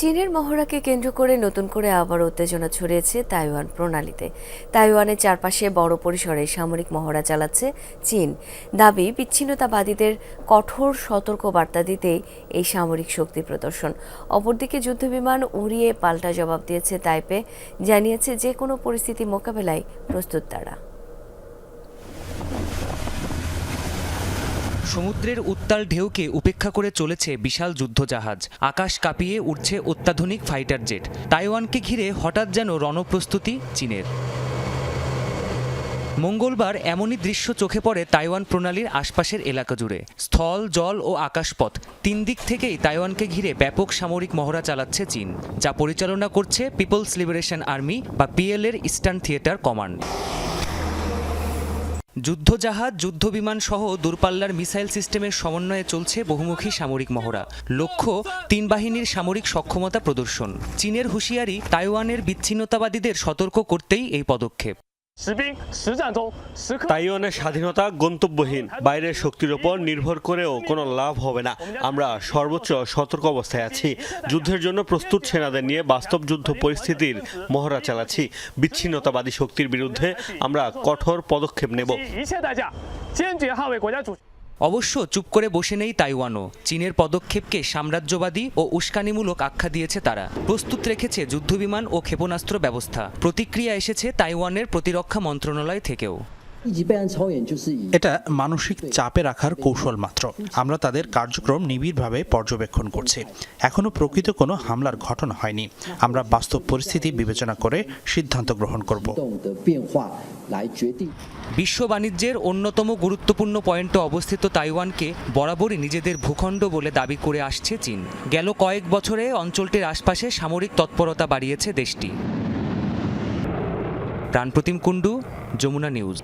চীনের মহড়াকে কেন্দ্র করে নতুন করে আবার উত্তেজনা ছড়িয়েছে তাইওয়ান প্রণালীতে। তাইওয়ানের চারপাশে বড় পরিসরে সামরিক মহড়া চালাচ্ছে চীন। দাবি, বিচ্ছিন্নতাবাদীদের কঠোর সতর্ক বার্তা দিতেই এই সামরিক শক্তি প্রদর্শন। অপরদিকে যুদ্ধবিমান উড়িয়ে পাল্টা জবাব দিয়েছে তাইপে, জানিয়েছে যে কোনো পরিস্থিতি মোকাবেলায় প্রস্তুত তারা। সমুদ্রের উত্তাল ঢেউকে উপেক্ষা করে চলেছে বিশাল যুদ্ধজাহাজ। আকাশ কাঁপিয়ে উঠছে অত্যাধুনিক ফাইটার জেট। তাইওয়ানকে ঘিরে হঠাৎ যেন রণপ্রস্তুতি চীনের। মঙ্গলবার এমনই দৃশ্য চোখে পড়ে তাইওয়ান প্রণালীর আশপাশের এলাকা জুড়ে। স্থল, জল ও আকাশপথ তিন দিক থেকেই তাইওয়ানকে ঘিরে ব্যাপক সামরিক মহড়া চালাচ্ছে চীন, যা পরিচালনা করছে পিপলস লিবারেশন আর্মি বা পিএল এর ইস্টার্ন থিয়েটার কমান্ড। যুদ্ধজাহাজ, যুদ্ধবিমান সহ দূরপাল্লার মিসাইল সিস্টেমের সমন্বয়ে চলছে বহুমুখী সামরিক মহড়া। লক্ষ্য, তিন বাহিনীর সামরিক সক্ষমতা প্রদর্শন। চীনের হুঁশিয়ারি, তাইওয়ানের বিচ্ছিন্নতাবাদীদের সতর্ক করতেই এই পদক্ষেপ। তাইওয়ানের স্বাধীনতা গন্তব্যহীন। বাইরের শক্তির ওপর নির্ভর করেও কোনো লাভ হবে না। আমরা সর্বোচ্চ সতর্ক অবস্থায় আছি। যুদ্ধের জন্য প্রস্তুত সেনাদের নিয়ে বাস্তব যুদ্ধ পরিস্থিতির মহড়া চালাচ্ছি। বিচ্ছিন্নতাবাদী শক্তির বিরুদ্ধে আমরা কঠোর পদক্ষেপ নেব। অবশ্য চুপ করে বসে নেই তাইওয়ানও। চীনের পদক্ষেপকে সাম্রাজ্যবাদী ও উস্কানিমূলক আখ্যা দিয়েছে তারা। প্রস্তুত রেখেছে যুদ্ধবিমান ও ক্ষেপণাস্ত্র ব্যবস্থা। প্রতিক্রিয়া এসেছে তাইওয়ানের প্রতিরক্ষা মন্ত্রণালয় থেকেও। এটা মানসিক চাপে রাখার কৌশল মাত্র। আমরা তাদের কার্যক্রম নিবিড়ভাবে পর্যবেক্ষণ করছি। এখনও প্রকৃত কোনো হামলার ঘটনা হয়নি। আমরা বাস্তব পরিস্থিতি বিবেচনা করে সিদ্ধান্ত গ্রহণ করব। বিশ্ব বাণিজ্যের অন্যতম গুরুত্বপূর্ণ পয়েন্টে অবস্থিত তাইওয়ানকে বরাবরই নিজেদের ভূখণ্ড বলে দাবি করে আসছে চীন। গেল কয়েক বছরে অঞ্চলটির আশপাশে সামরিক তৎপরতা বাড়িয়েছে দেশটি। প্রাণপ্রতিম কুণ্ডু, যমুনা নিউজ।